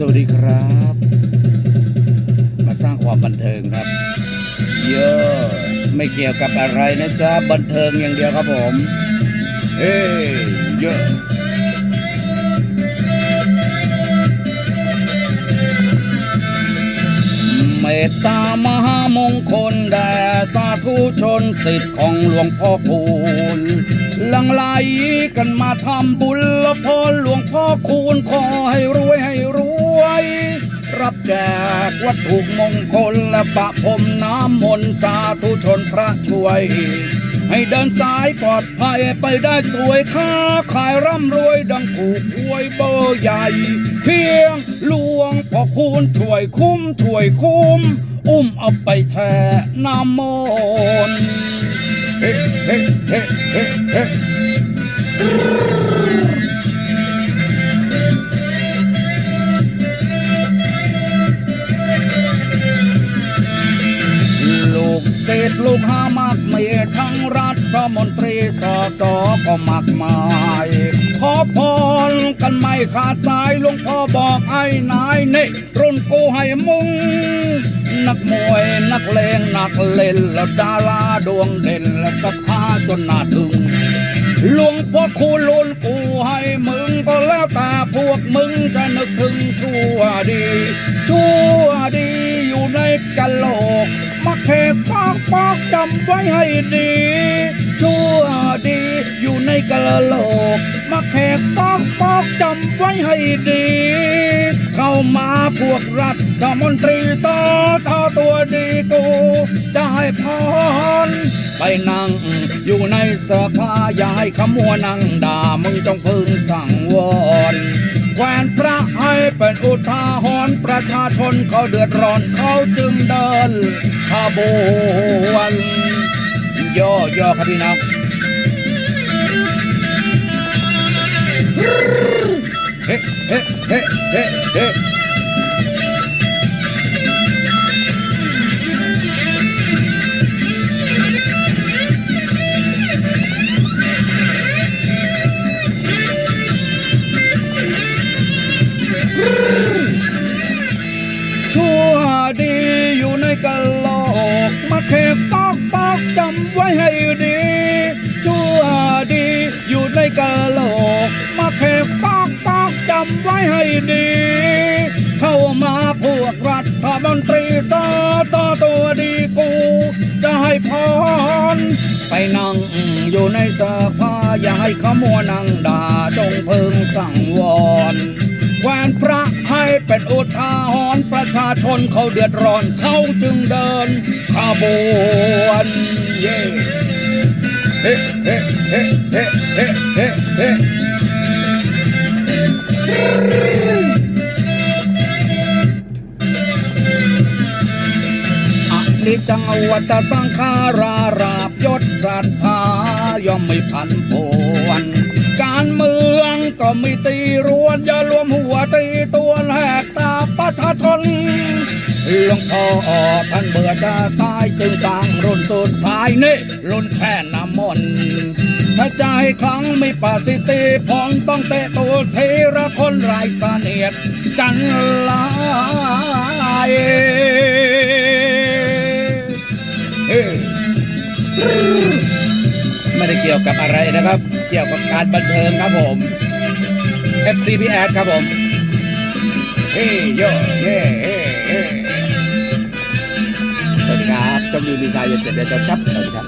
สวัสดีครับ มาสร้างความบันเทิงครับ เยอะไม่เกี่ยวกับอะไรนะจ๊ะบันเทิงอย่างเดียวครับผมเฮ้ยเยอะเมตตามหามงคลแด่สาธุชนสิทธิ์ของหลวงพ่อคูณ ลังไหลกันมาทำบุญละพรหลวงพ่อคูณขอให้รวยให้รวย รับแจกวัตถุมงคลและปะพรมน้ำมนต์สาธุชนพระช่วย ให้เดินสายปลอดภัยไปได้สวยค้าขายร่ำรวยดังถูกหวยเบอร์ใหญ่ เพียงหลวงพ่อคูณช่วยคุ้มช่วยคุ้ม อุ้มเอาไปแช่น้ำมนต์ เฮ้เฮ้เฮ้เฮ้เฮ้ลูกเศษลูกหามากเมียทั้งรัฐมนตรีสอสอก็มากมาย ขอพรกันไม่ขาดสายหลวงพ่อบอกไอ้นายนี่รุ่นกูให้มึง นักมวยนักเลงนักเล่นแล้วดาราดวงเด่นและศรัทธาจนหนาถึงหลวงพ่อคูณลุนกูให้มึงก็แล้วแต่พวกมึงจะนึกถึงชั่วดี ชั่วดีอยู่ในกะโหลกมาเขปอกปอกจำไว้ให้ดี ชั่วดีอยู่ในกะโหลกมาเขปอกปอกจำไว้ให้ดี เข้ามาพวก รัฐมนตรีสอสอตัวดีกู จะให้พรไปนั่งอยู่ในสภาอย่าให้ขมัวนั่งด่ามึงจงพึงสั่งวอนแควนพระให้เป็นอุทาหรณ์ประชาชนเขาเดือดร้อนเขาจึงเดินขบวนย่อย่อครับพี่น้องเฮ้เฮ้เฮ้เฮ้เฮ้ เขกปอกปอกจำไว้ให้ดี ชั่วดีอยู่ในกะโหลก มาเขกปอกปอกจำไว้ให้ดี เข้ามาพวกรัฐมนตรีสอสอตัวดีกู จะให้พร ไปนั่งอยู่ในสภาอย่าให้ขมัวนั่งด่าจงเพึงสั่งวอนแควนพระ เป็นอุทาหรณ์ประชาชนเขาเดือดร้อนเขาจึงเดินขบวนเย่เฮ้เฮ้เฮ้เฮ้เฮ้เฮ้เฮ้อนิจจังวัตสังขาราราบยศศรัทธาย่อมไม่พันปวนการเมืองก็ไม่ตีรวนอย่ารวมหัวตีตัวแชาชนหลวงพ่อท่านเบื่อจะตายจึงสร้างรุ่นสุดท้ายนี่รุ่นแค่น้ำมนต์ถ้าใจครั้งไม่ประสิทธิพงต้องเตะตัวเทระคนไรเสนียดจันลายไม่ได้เกี่ยวกับอะไรนะครับ เกี่ยวกับการบันเทิงครับผม FCPS ครับผม เฮ้โยเย่เฮ้เฮ้สวัสดีครับจงมีมีชายเย็นเจ็บเดือนจนครับ สวัสดีครับ